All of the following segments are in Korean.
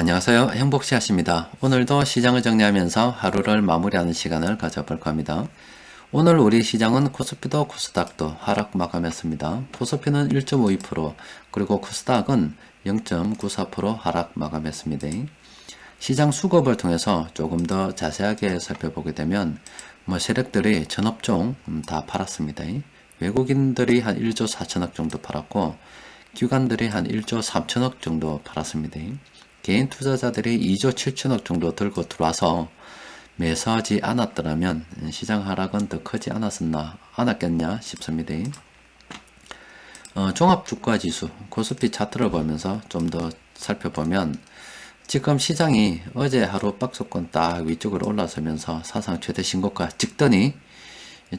안녕하세요. 행복시아입니다. 오늘도 시장을 정리하면서 하루를 마무리하는 시간을 가져볼까 합니다. 오늘 우리 시장은 코스피도 코스닥도 하락 마감했습니다. 코스피는 1.52% 그리고 코스닥은 0.94% 하락 마감했습니다. 시장 수급을 통해서 조금 더 자세하게 살펴보게 되면 뭐 세력들이 전업종 음, 다 팔았습니다. 외국인들이 한 1조 4천억 정도 팔았고 기관들이 한 1조 3천억 정도 팔았습니다. 개인 투자자들이 2조 7천억 정도 들고 들어와서 매수하지 않았더라면 시장 하락은 더 크지 않았었나 않았겠냐 싶습니다. 어, 종합주가지수 코스피 차트를 보면서 좀 더 살펴보면 지금 시장이 어제 하루 박스권 딱 위쪽으로 올라서면서 사상 최대 신고가 찍더니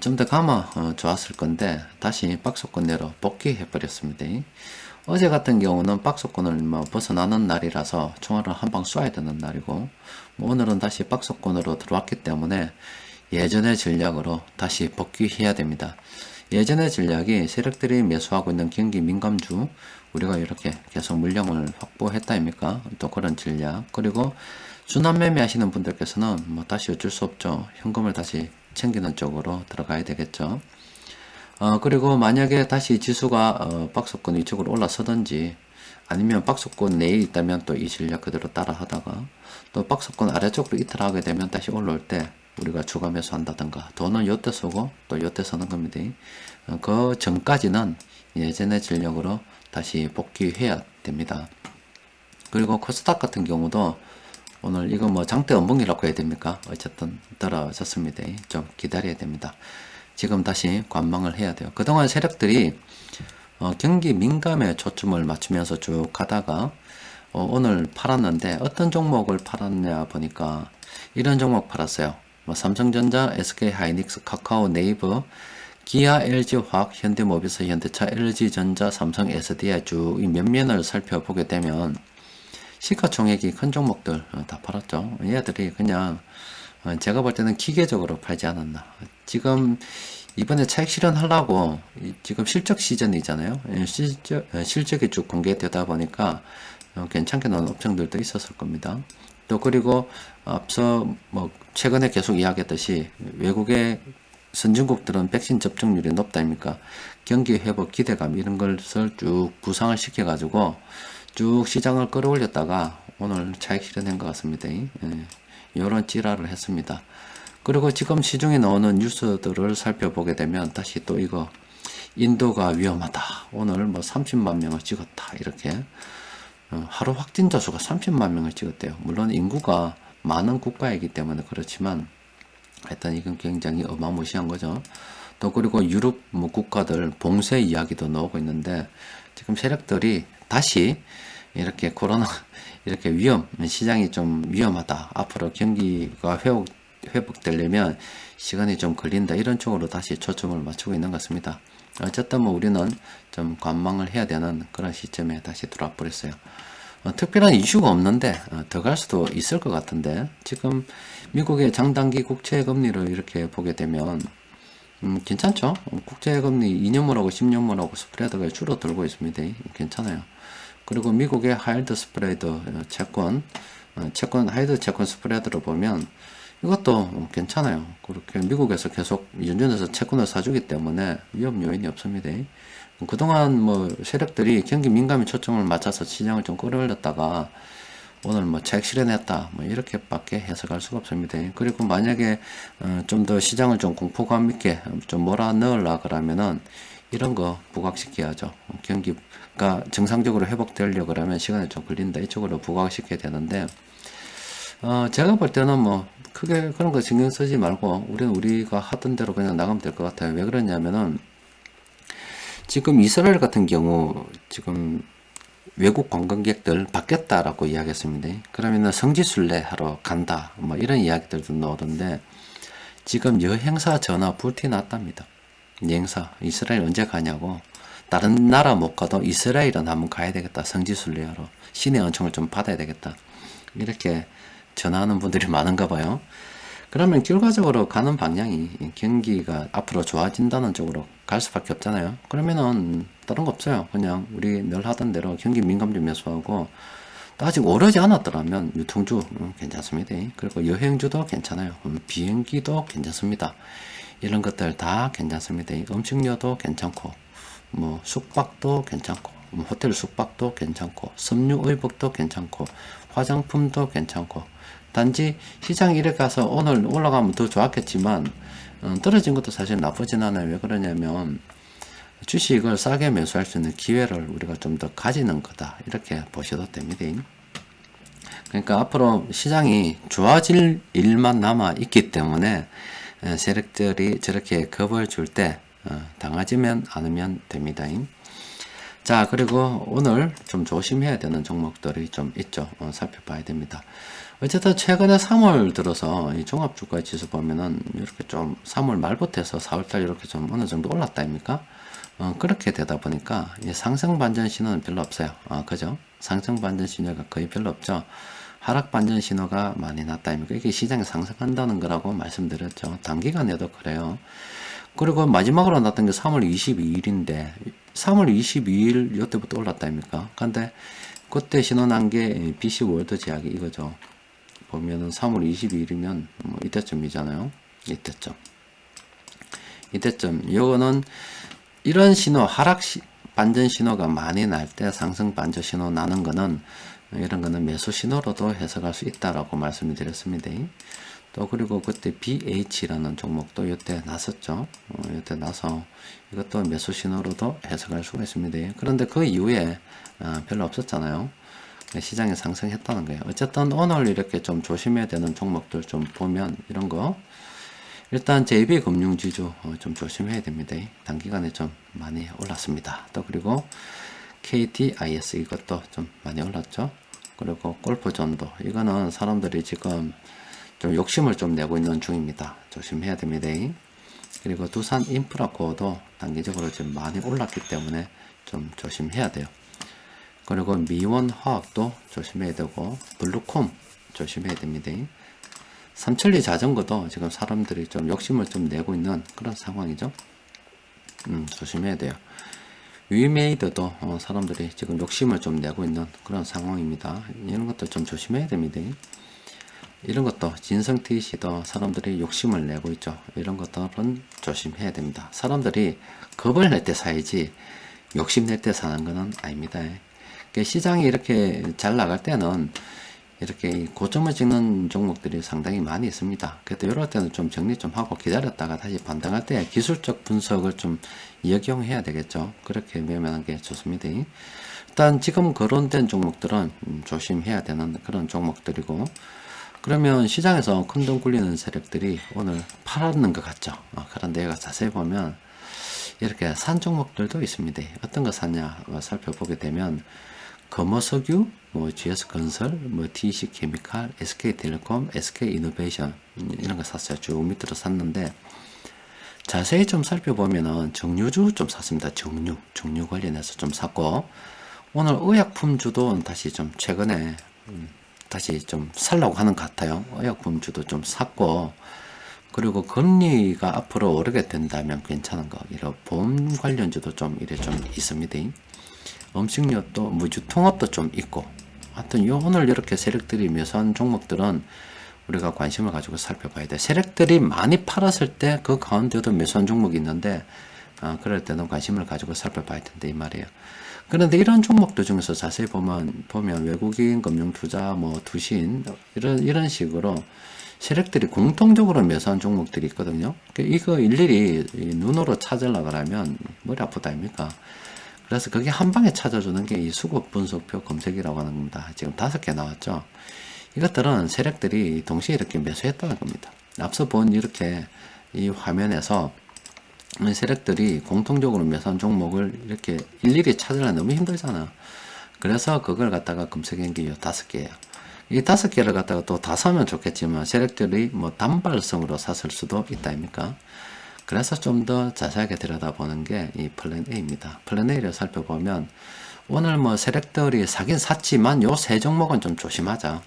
좀 더 감아 어, 좋았을 건데 다시 박스권 내로 복귀해 버렸습니다. 어제 같은 경우는 박스권을 뭐 벗어나는 날이라서 총알을 한 방 쏴야 되는 날이고 뭐 오늘은 다시 박스권으로 들어왔기 때문에 예전의 전략으로 다시 복귀해야 됩니다. 예전의 전략이 세력들이 매수하고 있는 경기 민감주 우리가 이렇게 계속 물량을 확보했다 입니까? 또 그런 전략 그리고 순환 매매 하시는 분들께서는 뭐 다시 어쩔 수 없죠. 현금을 다시 챙기는 쪽으로 들어가야 되겠죠. 어, 그리고 만약에 다시 지수가 어, 박스권 위쪽으로 올라서든지 아니면 박스권 내에 있다면 또이 전략 그대로 따라 하다가 또 박스권 아래쪽으로 이탈 하게 되면 다시 올라올 때 우리가 추가 매수한다든가 돈은 요때 쓰고 또 요때 쓰는 겁니다. 어, 그 전까지는 예전의 전략으로 다시 복귀해야 됩니다. 그리고 코스닥 같은 경우도 오늘 이거 뭐 장대 원봉이라고 해야 됩니까? 어쨌든 떨어졌습니다. 좀 기다려야 됩니다. 지금 다시 관망을 해야 돼요. 그동안 세력들이 어, 경기 민감에 초점을 맞추면서 쭉 가다가 어, 오늘 팔았는데 어떤 종목을 팔았냐 보니까 이런 종목 팔았어요. 뭐 삼성전자, SK하이닉스, 카카오, 네이버, 기아, LG화학, 현대모비스, 현대차, LG전자, 삼성, SDI 쭉 몇 면을 살펴보게 되면 시가총액이 큰 종목들 어, 다 팔았죠. 얘들이 그냥 어, 제가 볼 때는 기계적으로 팔지 않았나. 지금 이번에 차익 실현하려고 지금 실적 시즌이잖아요. 예, 실적, 어, 실적이 쭉 공개되다 보니까 어, 괜찮게 나온 업종들도 있었을 겁니다. 또 그리고 앞서 뭐 최근에 계속 이야기했듯이 외국의 선진국들은 백신 접종률이 높다 아닙니까? 경기 회복 기대감 이런 것을 쭉 구상을 시켜 가지고 쭉 시장을 끌어올렸다가 오늘 차익 실현한 것 같습니다. 예. 이런 찌라를 했습니다. 그리고 지금 시중에 나오는 뉴스들을 살펴보게 되면 다시 또 이거 인도가 위험하다. 오늘 뭐 30만 명을 찍었다. 이렇게 어, 하루 확진자 수가 30만 명을 찍었대요. 물론 인구가 많은 국가이기 때문에 그렇지만 하여튼 이건 굉장히 어마무시한 거죠. 또 그리고 유럽 뭐 국가들 봉쇄 이야기도 나오고 있는데 지금 세력들이 다시 이렇게 코로나 이렇게 위험 시장이 좀 위험하다 앞으로 경기가 회복 회복되려면 시간이 좀 걸린다 이런 쪽으로 다시 초점을 맞추고 있는 것 같습니다. 어쨌든 뭐 우리는 좀 관망을 해야 되는 그런 시점에 다시 들어와 버렸어요. 어, 특별한 이슈가 없는데 어, 더갈 수도 있을 것 같은데 지금 미국의 장단기 국채 금리를 이렇게 보게 되면 음, 괜찮죠? 국채 금리 2년물하고 10년물하고 스프레드가 줄어들고 있습니다. 괜찮아요. 그리고 미국의 하이드 스프레드 어, 채권, 어, 채권 하이드 채권 스프레드를 보면 이것도 괜찮아요. 그렇게 미국에서 계속 연준에서 채권을 사주기 때문에 위험 요인이 없습니다. 그동안 뭐 세력들이 경기 민감히 초점을 맞춰서 시장을 좀 끌어올렸다가 오늘 뭐 차익 실현했다 뭐 이렇게밖에 해석할 수가 없습니다. 그리고 만약에 어, 좀더 시장을 좀 공포감 있게 좀 몰아 넣으려 그러면은 이런 거 부각시켜야죠. 경기가 정상적으로 회복되려고 그러면 시간이 좀 걸린다. 이쪽으로 부각시켜야 되는데, 어, 제가 볼 때는 뭐, 크게 그런 거 신경 쓰지 말고, 우리는 우리가 하던 대로 그냥 나가면 될 것 같아요. 왜 그러냐면은, 지금 이스라엘 같은 경우, 지금 외국 관광객들 받겠다라고 이야기했습니다. 그러면은 성지순례 하러 간다. 뭐 이런 이야기들도 나오던데, 지금 여행사 전화 불티 났답니다. 여행사 이스라엘 언제 가냐고 다른 나라 못 가도 이스라엘은 한번 가야 되겠다 성지순례하러 신의 은총을 좀 받아야 되겠다 이렇게 전화하는 분들이 많은가 봐요 그러면 결과적으로 가는 방향이 경기가 앞으로 좋아진다는 쪽으로 갈 수밖에 없잖아요 그러면은 다른 거 없어요 그냥 우리 늘 하던 대로 경기 민감좀 매수하고 또 아직 오르지 않았더라면 유통주 음, 괜찮습니다. 그리고 여행주도 괜찮아요. 음, 비행기도 괜찮습니다. 이런 것들 다 괜찮습니다. 음식료도 괜찮고 뭐 숙박도 괜찮고 뭐 호텔 숙박도 괜찮고 섬유 의복도 괜찮고 화장품도 괜찮고 단지 시장 이래 가서 오늘 올라가면 더 좋았겠지만 어, 떨어진 것도 사실 나쁘진 않아요. 왜 그러냐면 주식을 싸게 매수할 수 있는 기회를 우리가 좀 더 가지는 거다. 이렇게 보셔도 됩니다. 그러니까 앞으로 시장이 좋아질 일만 남아 있기 때문에 에, 세력들이 저렇게 겁을 줄때 어, 당하지면 않으면 됩니다. 자, 그리고 오늘 좀 조심해야 되는 종목들이 좀 있죠. 어, 살펴봐야 됩니다. 어쨌든 최근에 3월 들어서 이 종합주가 지수 보면은 이렇게 좀 3월 말부터 해서 4월달 이렇게 좀 어느 정도 올랐다 입니까? 어, 그렇게 되다 보니까 이 상승 반전 신호는 별로 없어요. 어, 그죠? 상승 반전 신호가 거의 별로 없죠. 하락 반전 신호가 많이 났다 입니까? 이게 시장이 상승한다는 거라고 말씀드렸죠. 단기간에도 그래요. 그리고 마지막으로 났던 게 3월 22일인데 3월 22일 이때부터 올랐다 입니까? 근데 그때 신호 난 게 BC 월드 제약이 이거죠. 보면은 3월 22일이면 뭐 이때쯤이잖아요. 이때쯤. 이때쯤. 요거는 이런 신호, 하락 시, 반전 신호가 많이 날 때 상승 반전 신호 나는 거는 이런 거는 매수 신호로도 해석할 수 있다라고 말씀을 드렸습니다. 또 그리고 그때 BH라는 종목도 이때 났었죠. 어, 이때 나서 이것도 매수 신호로도 해석할 수가 있습니다. 그런데 그 이후에 어, 별로 없었잖아요. 시장이 상승했다는 거예요. 어쨌든 오늘 이렇게 좀 조심해야 되는 종목들 좀 보면 이런 거 일단 JB금융지주 어, 좀 조심해야 됩니다. 단기간에 좀 많이 올랐습니다. 또 그리고 KTIS 이것도 좀 많이 올랐죠. 그리고 골프존도 이거는 사람들이 지금 좀 욕심을 좀 내고 있는 중입니다. 조심해야 됩니다. 그리고 두산 인프라코어도 단기적으로 좀 많이 올랐기 때문에 좀 조심해야 돼요. 그리고 미원 화학도 조심해야 되고 블루콤 조심해야 됩니다. 삼천리 자전거도 지금 사람들이 좀 욕심을 좀 내고 있는 그런 상황이죠. 음, 조심해야 돼요. 위메이드도 어, 사람들이 지금 욕심을 좀 내고 있는 그런 상황입니다. 이런 것도 좀 조심해야 됩니다. 이런 것도 진성 TC도 사람들이 욕심을 내고 있죠. 이런 것들은 조심해야 됩니다. 사람들이 겁을 낼 때 사야지 욕심 낼 때 사는 것은 아닙니다. 시장이 이렇게 잘 나갈 때는 이렇게 고점을 찍는 종목들이 상당히 많이 있습니다. 그래도 이럴 때는 좀 정리 좀 하고 기다렸다가 다시 반등할 때 기술적 분석을 좀 역용해야 되겠죠. 그렇게 매매하는 게 좋습니다. 일단 지금 거론된 종목들은 조심해야 되는 그런 종목들이고 그러면 시장에서 큰돈 굴리는 세력들이 오늘 팔았는 것 같죠. 어, 그런데 얘가 자세히 보면 이렇게 산 종목들도 있습니다. 어떤 거 샀냐 살펴보게 되면 검어석유, 뭐 GS건설, 뭐 TC케미칼, SK텔레콤, SK이노베이션 이런 거 샀어요. 쭉 밑으로 샀는데 자세히 좀 살펴보면은 정유주 좀 샀습니다. 정유, 정유 관련해서 좀 샀고 오늘 의약품주도 다시 좀 최근에 음, 다시 좀 살라고 하는 것 같아요. 의약품주도 좀 샀고 그리고 금리가 앞으로 오르게 된다면 괜찮은 거 이런 보험 관련주도 좀 이래 좀 있습니다. 음식료도 뭐 유통업도 좀 있고 하여튼 요 오늘 이렇게 세력들이 묘사한 종목들은 우리가 관심을 가지고 살펴봐야 돼. 세력들이 많이 팔았을 때 그 가운데도 매수한 종목이 있는데 아, 그럴 때는 관심을 가지고 살펴봐야 된다 이 말이에요. 그런데 이런 종목들 중에서 자세히 보면 보면 외국인 금융 투자 뭐 두신 이런 이런 식으로 세력들이 공통적으로 매수한 종목들이 있거든요. 그러니까 이거 일일이 눈으로 찾으려고 하면 머리 아프다 아닙니까? 그래서 그게 한 방에 찾아주는 게 이 수급 분석표 검색이라고 하는 겁니다. 지금 다섯 개 나왔죠. 이것들은 세력들이 동시에 이렇게 매수했다는 겁니다. 앞서 본 이렇게 이 화면에서 세력들이 공통적으로 매수한 종목을 이렇게 일일이 찾으려 너무 힘들잖아. 그래서 그걸 갖다가 검색한 게 이 다섯 개예요. 이 다섯 개를 갖다가 또 다 사면 좋겠지만 세력들이 뭐 단발성으로 샀을 수도 있다 아닙니까? 그래서 좀 더 자세하게 들여다보는 게 이 플랜 A입니다. 플랜 A를 살펴보면 오늘 뭐 세력들이 사긴 샀지만 요 세 종목은 좀 조심하자.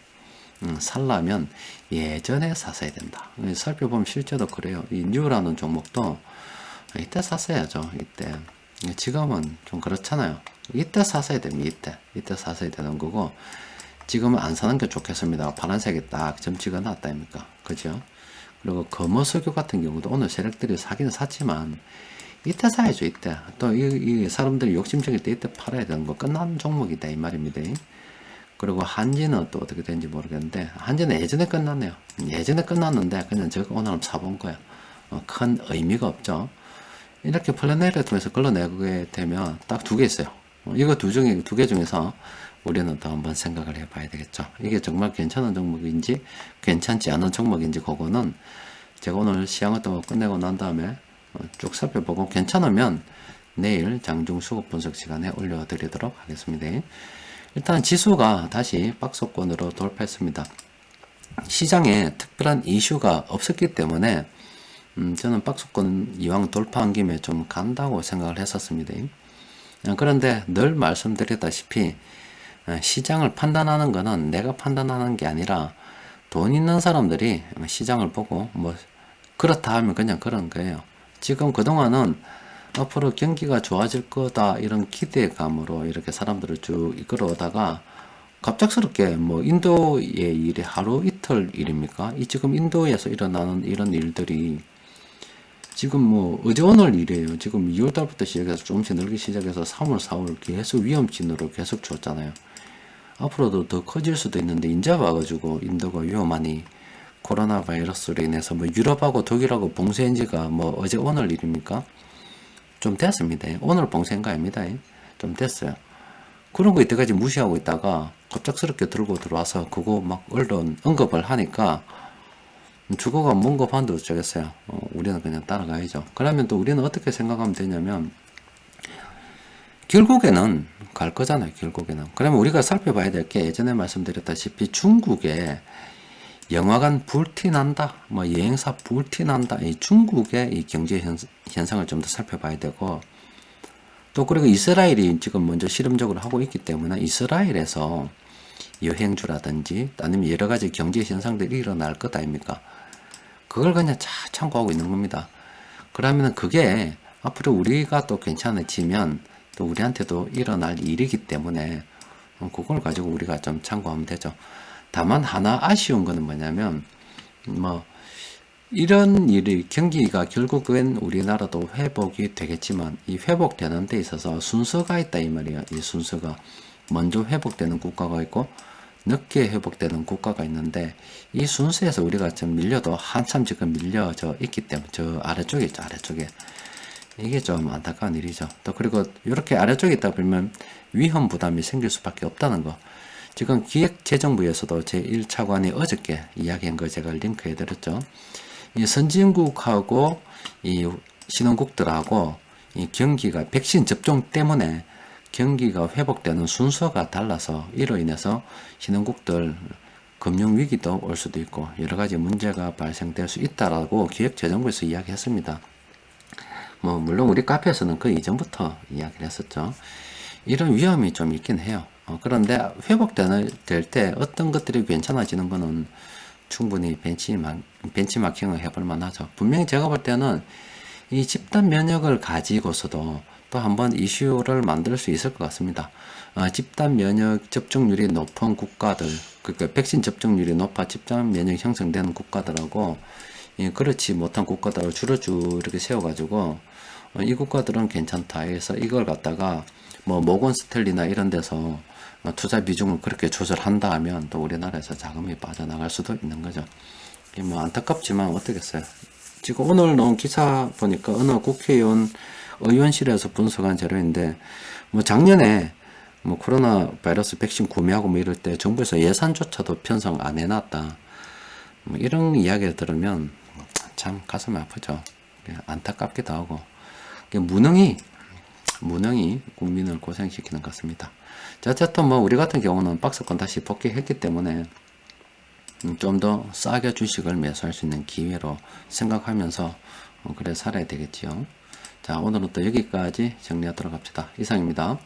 음, 살라면 예전에 샀어야 된다. 살펴보면 실제로 그래요. 이 뉴라는 종목도 이때 샀어야죠. 이때. 지금은 좀 그렇잖아요. 이때 샀어야 됩니다. 이때. 이때 샀어야 되는 거고 지금은 안 사는 게 좋겠습니다. 파란색이 딱 점치가 났다 아닙니까? 그죠? 그리고 거머석유 같은 경우도 오늘 세력들이 사기는 샀지만 이때 사야죠 이때 또 이 사람들이 욕심적일 때 이때 팔아야 되는 거 끝난 종목이다 이 말입니다. 그리고 한지는 또 어떻게 되는지 모르겠는데 한지는 예전에 끝났네요. 예전에 끝났는데 그냥 제가 오늘 사본 거야. 어, 큰 의미가 없죠. 이렇게 플래너를 통해서 걸러내게 되면 딱 두 개 있어요. 어, 이거 두 중에 두 개 중에서 우리는 또 한번 생각을 해봐야 되겠죠. 이게 정말 괜찮은 종목인지 괜찮지 않은 종목인지 그거는 제가 오늘 시향 거 끝내고 난 다음에 어, 쭉 살펴보고 괜찮으면 내일 장중 수급 분석 시간에 올려드리도록 하겠습니다. 일단 지수가 다시 박스권으로 돌파했습니다. 시장에 특별한 이슈가 없었기 때문에 음, 저는 박스권 이왕 돌파한 김에 좀 간다고 생각을 했었습니다. 어, 그런데 늘 말씀드렸다시피 어, 시장을 판단하는 것은 내가 판단하는 게 아니라 돈 있는 사람들이 시장을 보고 뭐 그렇다 하면 그냥 그런 거예요. 지금 그동안은 앞으로 경기가 좋아질 거다 이런 기대감으로 이렇게 사람들을 쭉 이끌어오다가 갑작스럽게 뭐 인도의 일이 하루 이틀 일입니까? 이 지금 인도에서 일어나는 이런 일들이 지금 뭐 어제 오늘 일이에요. 지금 2월 달부터 시작해서 조금씩 늘기 시작해서 3월, 4월 계속 위험진으로 계속 줬잖아요. 앞으로도 더 커질 수도 있는데 인제 와가지고 인도가 위험하니 코로나 바이러스로 인해서 뭐 유럽하고 독일하고 봉쇄한 지가 뭐 어제 오늘 일입니까? 좀 됐습니다. 오늘 봉쇄인 거 아닙니다. 좀 됐어요. 그런 거 이때까지 무시하고 있다가 갑작스럽게 들고 들어와서 그거 막 언론 언급을 하니까 주거가 뭔가 반도 어쩌겠어요. 어, 우리는 그냥 따라가야죠. 그러면 또 우리는 어떻게 생각하면 되냐면 결국에는 갈 거잖아요. 결국에는. 그러면 우리가 살펴봐야 될 게 예전에 말씀드렸다시피 중국에 영화관 불티난다, 뭐 여행사 불티난다, 이 중국의 이 경제 현, 현상을 좀 더 살펴봐야 되고 또 그리고 이스라엘이 지금 먼저 실험적으로 하고 있기 때문에 이스라엘에서 여행주라든지 아니면 여러 가지 경제 현상들이 일어날 것 아닙니까? 그걸 그냥 잘 참고하고 있는 겁니다. 그러면 그게 앞으로 우리가 또 괜찮아지면 또 우리한테도 일어날 일이기 때문에 그걸 가지고 우리가 좀 참고하면 되죠. 다만 하나 아쉬운 거는 뭐냐면 뭐 이런 일이 경기가 결국은 우리나라도 회복이 되겠지만 이 회복되는 데 있어서 순서가 있다 이 말이에요. 이 순서가 먼저 회복되는 국가가 있고 늦게 회복되는 국가가 있는데 이 순서에서 우리가 좀 밀려도 한참 지금 밀려져 있기 때문에 저 아래쪽에 있죠 아래쪽에 이게 좀 안타까운 일이죠. 또 그리고 이렇게 아래쪽에 있다 보면 위험 부담이 생길 수밖에 없다는 거. 지금 기획재정부에서도 제1차관이 어저께 이야기한 거 제가 링크해 드렸죠. 이 선진국하고 이 신흥국들하고 이 경기가 백신 접종 때문에 경기가 회복되는 순서가 달라서 이로 인해서 신흥국들 금융 위기도 올 수도 있고 여러 가지 문제가 발생될 수 있다라고 기획재정부에서 이야기했습니다. 뭐 물론 우리 카페에서는 그 이전부터 이야기를 했었죠. 이런 위험이 좀 있긴 해요. 어, 그런데 회복될 때 어떤 것들이 괜찮아지는 거는 충분히 벤치마, 벤치마킹을 해볼 만하죠. 분명히 제가 볼 때는 이 집단 면역을 가지고서도 또 한번 이슈를 만들 수 있을 것 같습니다. 어, 집단 면역 접종률이 높은 국가들, 그러니까 백신 접종률이 높아 집단 면역 형성되는 국가들하고 예, 그렇지 못한 국가들을 줄여주 이렇게 세워가지고 어, 이 국가들은 괜찮다 해서 이걸 갖다가 뭐 모건 스텔리나 이런 데서 어, 투자 비중을 그렇게 조절한다 하면 또 우리나라에서 자금이 빠져나갈 수도 있는 거죠. 뭐 안타깝지만 어떻겠어요. 지금 오늘 나온 기사 보니까 어느 국회의원 의원실에서 분석한 자료인데 뭐 작년에 뭐 코로나 바이러스 백신 구매하고 뭐 이럴 때 정부에서 예산조차도 편성 안 해놨다. 뭐 이런 이야기를 들으면 참 가슴이 아프죠. 안타깝기도 하고 무능이 무능이 국민을 고생시키는 것 같습니다. 자, 어쨌든 뭐 우리 같은 경우는 박스권 다시 복귀했기 때문에 좀 더 싸게 주식을 매수할 수 있는 기회로 생각하면서 어, 그래 살아야 되겠지요. 자, 오늘은 또 여기까지 정리하도록 합시다. 이상입니다.